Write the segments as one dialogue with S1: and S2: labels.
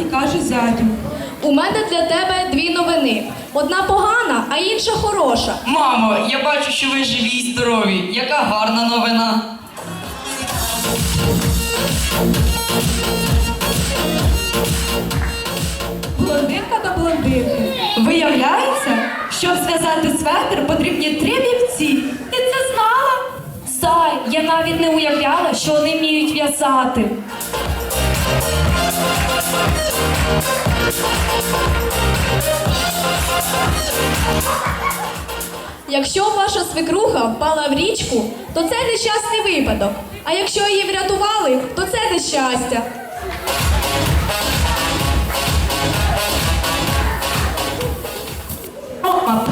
S1: і
S2: каже зятю.
S3: У мене для тебе дві новини. Одна погана, а інша хороша.
S1: Мамо, я бачу, що ви живі й здорові. Яка гарна новина.
S2: Блондинка до блондинки. Виявляється, щоб зв'язати светр, потрібні три вівці. Ти це знала? Зай, я навіть не уявляла, що вони вміють в'язати.
S3: Якщо ваша свекруха впала в річку, то це нещасний випадок. А якщо її врятували, то це нещастя.
S2: Рома,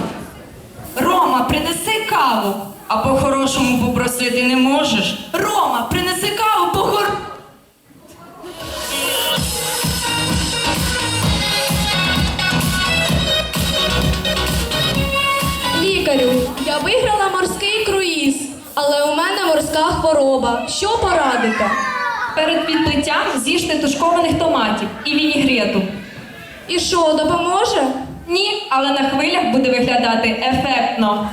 S2: Рома, принеси каву.
S1: А по-хорошому попросити не можеш?
S2: Рома, принеси каву,
S3: я виграла морський круїз, але у мене морська хвороба. Що порадите?
S2: Перед підплиттям з'їжте тушкованих томатів і вінігрету.
S3: І що, допоможе?
S2: Ні, але на хвилях буде виглядати ефектно.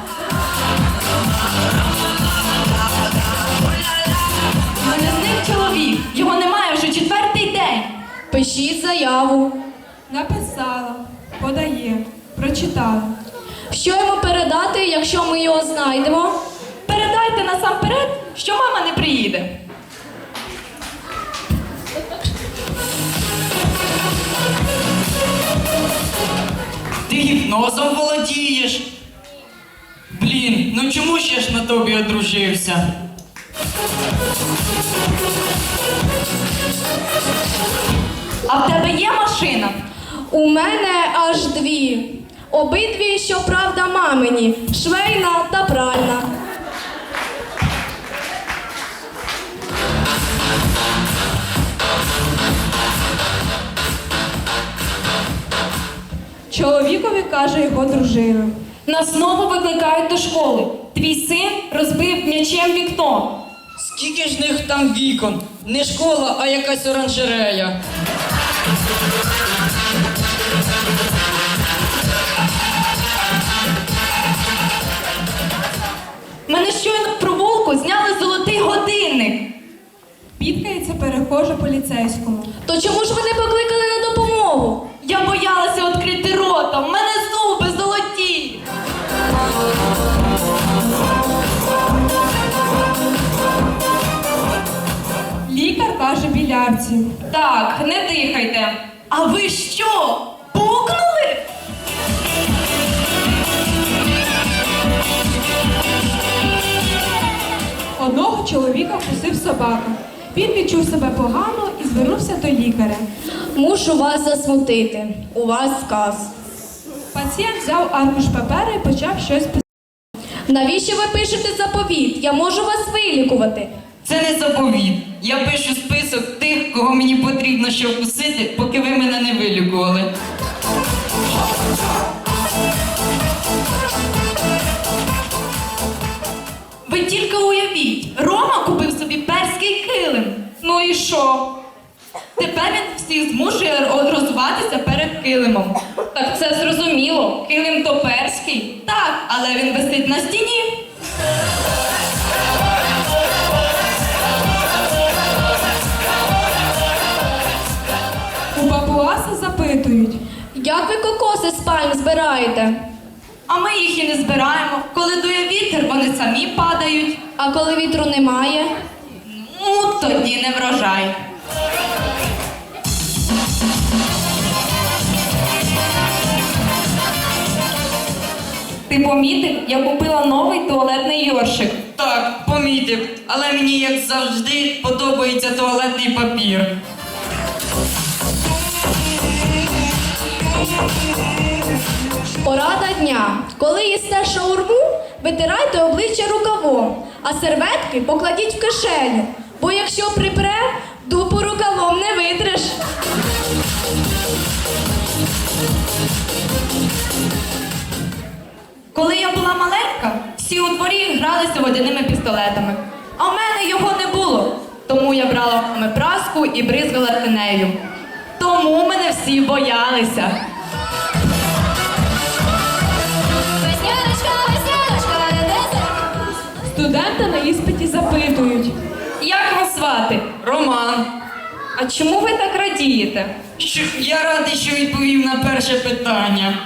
S2: Мене зник чоловік. Його немає вже четвертий день.
S3: Пишіть заяву.
S2: Написала, подає, прочитала.
S3: Що йому передати, якщо ми його знайдемо?
S2: Передайте насамперед, що мама не приїде.
S1: Ти гіпнозом володієш? Блін, ну чому ще ж на тобі одружився?
S2: А в тебе є машина?
S3: У мене аж дві. Обидві, щоправда, мамині, швейна та пральна.
S2: Чоловікові каже його дружина. Нас знову викликають до школи. Твій син розбив м'ячем вікно.
S1: Скільки ж них там вікон? Не школа, а якась оранжерея.
S2: Підкається перехожа поліцейському.
S3: То чому ж ви не покликали на допомогу?
S2: Я боялася відкрити рота. В мене зуби золоті. Лікар каже білярці. Так, не дихайте. А ви що? Пукнули? Одного чоловіка вкусив собака. Він відчув себе погано і звернувся до лікаря.
S3: Мушу вас засмутити. У вас сказ.
S2: Пацієнт взяв аркуш паперу і почав щось писати.
S3: Навіщо ви пишете заповіт? Я можу вас вилікувати.
S1: Це не заповіт. Я пишу список тих, кого мені потрібно ще вкусити, поки ви мене не вилікували.
S2: І що? Тепер він всіх змушує ро- розуватися перед килимом. Так це зрозуміло. Килим то перський. Так, але він висить на стіні. У папуаса запитують.
S3: Як ви кокоси з пальм збираєте?
S2: А ми їх і не збираємо. Коли дує вітер, вони самі падають.
S3: А коли вітру немає?
S2: Тоді не врожай. Ти помітив, я купила новий туалетний йоршик.
S1: Так, помітив, але мені, як завжди, подобається туалетний папір.
S3: Порада дня. Коли їсте шаурму, витирайте обличчя рукавом, а серветки покладіть в кишеню. Бо якщо припре, дупу рукавом не витреш.
S2: Коли я була маленька, всі у дворі гралися водяними пістолетами. А в мене його не було. Тому я брала в мами праску і бризгала нею. Тому мене всі боялися.
S3: Студенти на іспиті запитують.
S2: Як вас звати?
S1: Роман.
S2: А чому ви так радієте?
S1: Що, я радий, що відповів на перше питання.